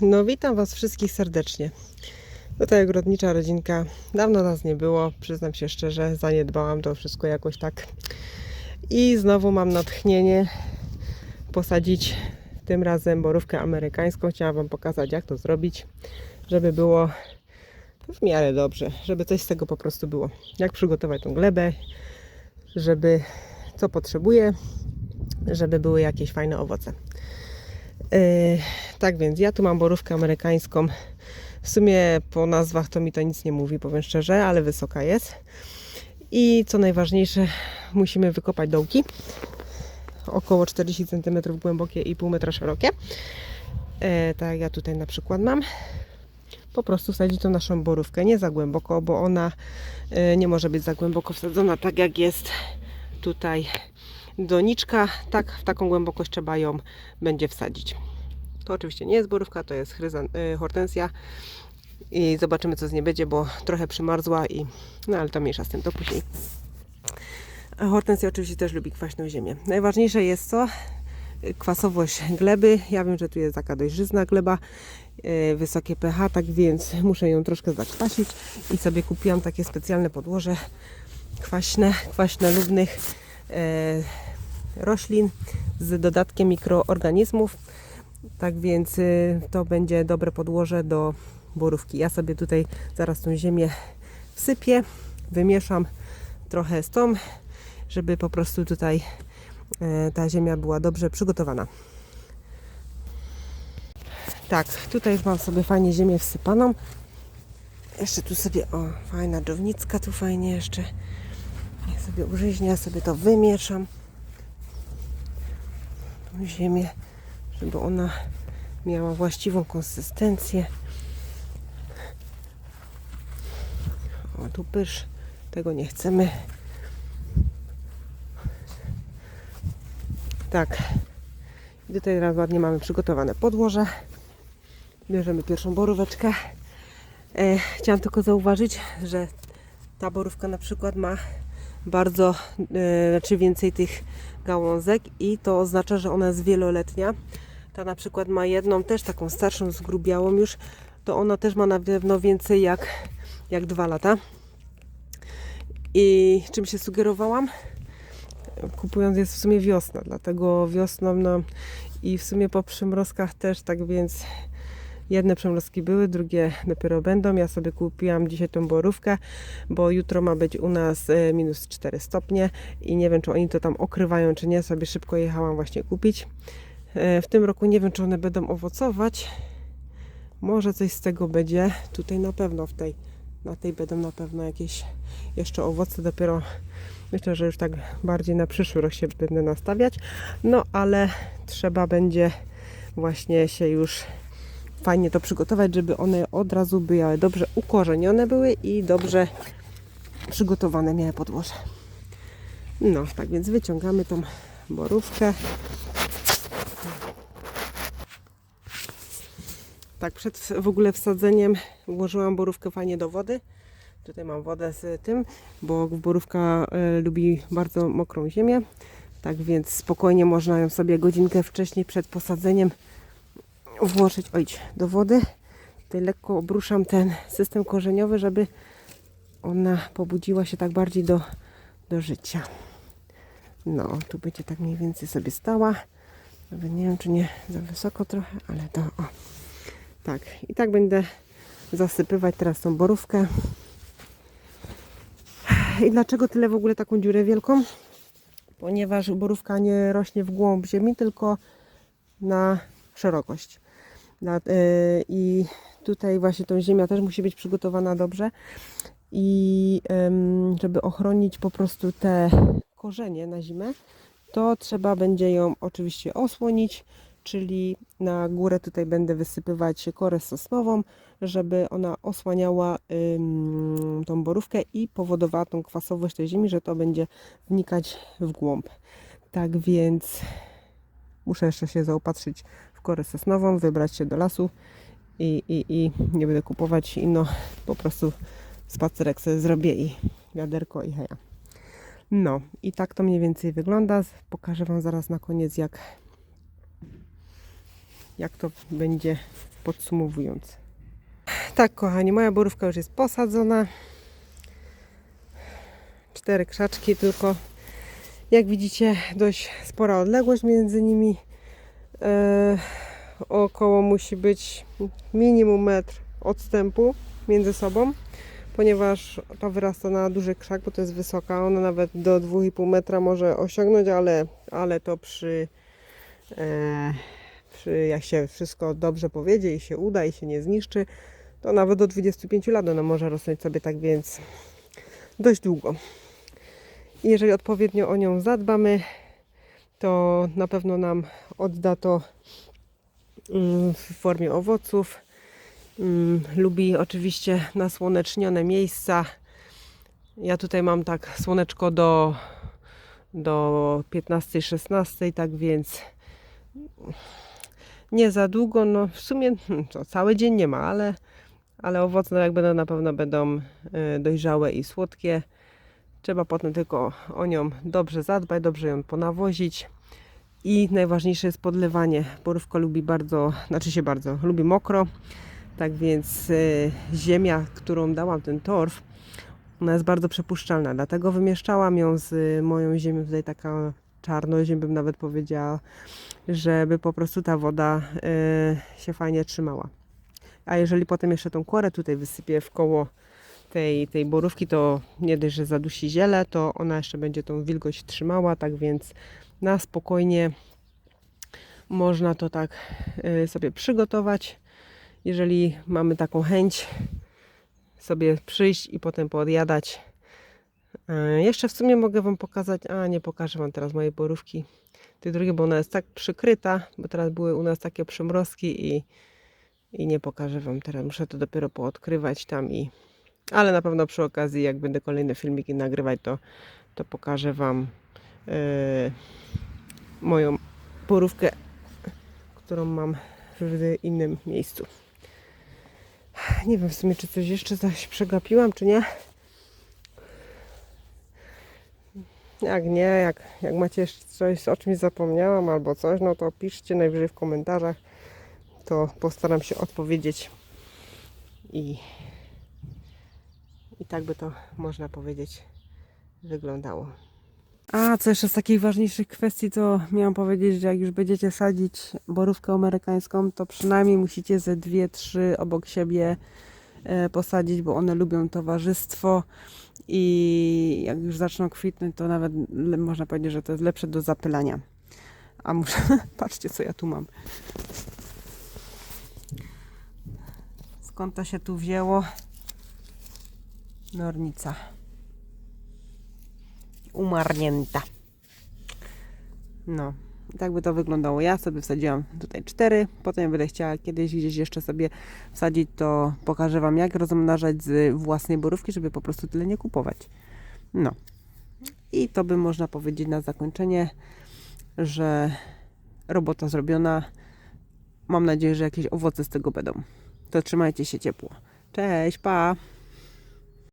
No witam Was wszystkich serdecznie. Tutaj ogrodnicza rodzinka. Dawno nas nie było, przyznam się szczerze, zaniedbałam to wszystko jakoś tak. I znowu mam natchnienie posadzić tym razem borówkę amerykańską. Chciałam Wam pokazać jak to zrobić, żeby było w miarę dobrze, żeby coś z tego po prostu było. Jak przygotować tą glebę, żeby co potrzebuję, żeby były jakieś fajne owoce. Yy, tak więc ja tu mam borówkę amerykańską. W sumie po nazwach to mi to nic nie mówi, powiem szczerze, ale wysoka jest. I co najważniejsze, musimy wykopać dołki. Około 40 cm głębokie i pół metra szerokie. E, tak ja tutaj na przykład mam. Po prostu wsadzić tą naszą borówkę, nie za głęboko, bo ona e, nie może być za głęboko wsadzona, tak jak jest tutaj doniczka. Tak, w taką głębokość trzeba ją będzie wsadzić. To oczywiście nie jest borówka, to jest chryzan, y, hortensja. I zobaczymy, co z niej będzie, bo trochę przymarzła i... No ale to mniejsza z tym, to później. Hortensja oczywiście też lubi kwaśną ziemię. Najważniejsze jest co? Kwasowość gleby. Ja wiem, że tu jest taka dość żyzna gleba, y, wysokie pH, tak więc muszę ją troszkę zakwasić i sobie kupiłam takie specjalne podłoże kwaśne, kwaśne lubnych roślin z dodatkiem mikroorganizmów. Tak więc y, to będzie dobre podłoże do borówki. Ja sobie tutaj zaraz tą ziemię wsypię, wymieszam trochę z tą, żeby po prostu tutaj e, ta ziemia była dobrze przygotowana. Tak, tutaj mam sobie fajnie ziemię wsypaną. Jeszcze tu sobie, o, fajna dżownicka tu fajnie jeszcze. Sobie użyźnia, sobie to wymieszam. Tą ziemię żeby ona miała właściwą konsystencję. O, tu pysz, tego nie chcemy. Tak. I tutaj teraz ładnie mamy przygotowane podłoże. Bierzemy pierwszą boróweczkę. E, chciałam tylko zauważyć, że ta borówka na przykład ma bardzo, e, znaczy więcej tych gałązek i to oznacza, że ona jest wieloletnia. Ta na przykład ma jedną też taką starszą, zgrubiałą już, to ona też ma na pewno więcej jak, jak dwa lata. I czym się sugerowałam? Kupując jest w sumie wiosna, dlatego wiosną no i w sumie po przymrozkach też, tak więc jedne przymrozki były, drugie dopiero będą. Ja sobie kupiłam dzisiaj tą borówkę, bo jutro ma być u nas e, minus 4 stopnie i nie wiem, czy oni to tam okrywają, czy nie. Sobie szybko jechałam właśnie kupić. E, W tym roku nie wiem, czy one będą owocować. Może coś z tego będzie. Tutaj na pewno w tej, na tej będą na pewno jakieś jeszcze owoce. Dopiero myślę, że już tak bardziej na przyszły rok się będę nastawiać. No ale trzeba będzie właśnie się już fajnie to przygotować, żeby one od razu były dobrze ukorzenione były i dobrze przygotowane miały podłoże. No, tak więc wyciągamy tą borówkę. Tak, przed w ogóle wsadzeniem włożyłam borówkę fajnie do wody. Tutaj mam wodę z tym, bo borówka e, lubi bardzo mokrą ziemię. Tak więc spokojnie można ją sobie godzinkę wcześniej przed posadzeniem włożyć ojć, do wody. Tutaj lekko obruszam ten system korzeniowy, żeby ona pobudziła się tak bardziej do, do życia. No, tu będzie tak mniej więcej sobie stała. Nawet nie wiem, czy nie za wysoko trochę, ale to o. Tak, i tak będę zasypywać teraz tą borówkę. I dlaczego tyle w ogóle taką dziurę wielką? Ponieważ borówka nie rośnie w głąb ziemi, tylko na szerokość. Yy, I tutaj właśnie tą ziemia też musi być przygotowana dobrze. I żeby ochronić po prostu te korzenie na zimę, to trzeba będzie ją oczywiście osłonić, czyli na górę tutaj będę wysypywać korę sosnową, żeby ona osłaniała tą borówkę i powodowała tą kwasowość tej ziemi, że to będzie wnikać w głąb. Tak więc muszę jeszcze się zaopatrzyć korę sosnową, wybrać się do lasu i, i, i nie będę kupować inno, po prostu spacerek sobie zrobię i wiaderko i heja. No i tak to mniej więcej wygląda. Pokażę Wam zaraz na koniec jak jak to będzie podsumowując. Tak, kochani, moja borówka już jest posadzona. Cztery krzaczki tylko. Jak widzicie, dość spora odległość między nimi. E, około musi być minimum metr odstępu między sobą, ponieważ to wyrasta na duży krzak, bo to jest wysoka. Ona nawet do 2,5 metra może osiągnąć, ale, ale to przy, e, przy jak się wszystko dobrze powiedzie i się uda i się nie zniszczy, to nawet do 25 lat ona może rosnąć sobie tak więc dość długo. I jeżeli odpowiednio o nią zadbamy, to na pewno nam odda to mm, w formie owoców. Mm, Lubi oczywiście nasłonecznione miejsca. Ja tutaj mam tak słoneczko do, do 15-16, tak więc nie za długo. No w sumie hmm, co, cały dzień nie ma, ale, ale owoce jak będą na pewno będą e, dojrzałe i słodkie. Trzeba potem tylko o nią dobrze zadbać, dobrze ją ponawozić. I najważniejsze jest podlewanie. Borówka lubi bardzo, znaczy się bardzo, lubi mokro. Tak więc y, ziemia, którą dałam ten torf, ona jest bardzo przepuszczalna. Dlatego wymieszczałam ją z y, moją ziemią, tutaj taka czarnoziem bym nawet powiedziała, żeby po prostu ta woda y, się fajnie trzymała. A jeżeli potem jeszcze tą korę tutaj wysypię w koło tej, tej borówki, to nie dość, że zadusi ziele, to ona jeszcze będzie tą wilgoć trzymała, tak więc na spokojnie można to tak y, sobie przygotować. Jeżeli mamy taką chęć sobie przyjść i potem podjadać. Y, Jeszcze w sumie mogę Wam pokazać, a nie pokażę Wam teraz mojej borówki, tej drugiej, bo ona jest tak przykryta, bo teraz były u nas takie przymrozki i, i nie pokażę Wam teraz. Muszę to dopiero poodkrywać tam i ale na pewno przy okazji, jak będę kolejne filmiki nagrywać, to, to pokażę Wam yy, moją porówkę, którą mam w innym miejscu. Nie wiem w sumie, czy coś jeszcze coś przegapiłam, czy nie. Jak nie, jak, jak macie coś, o czymś zapomniałam albo coś, no to piszcie najwyżej w komentarzach. To postaram się odpowiedzieć i tak by to można powiedzieć wyglądało. A co jeszcze z takich ważniejszych kwestii, to miałam powiedzieć, że jak już będziecie sadzić borówkę amerykańską, to przynajmniej musicie ze dwie, trzy obok siebie e, posadzić, bo one lubią towarzystwo i jak już zaczną kwitnąć, to nawet można powiedzieć, że to jest lepsze do zapylania. A muszę, patrzcie co ja tu mam. Skąd to się tu wzięło? Nornica. Umarnięta. No, tak by to wyglądało. Ja sobie wsadziłam tutaj cztery. Potem będę chciała kiedyś gdzieś jeszcze sobie wsadzić, to pokażę Wam jak rozmnażać z własnej borówki, żeby po prostu tyle nie kupować. No. I to by można powiedzieć na zakończenie, że robota zrobiona. Mam nadzieję, że jakieś owoce z tego będą. To trzymajcie się ciepło. Cześć, pa!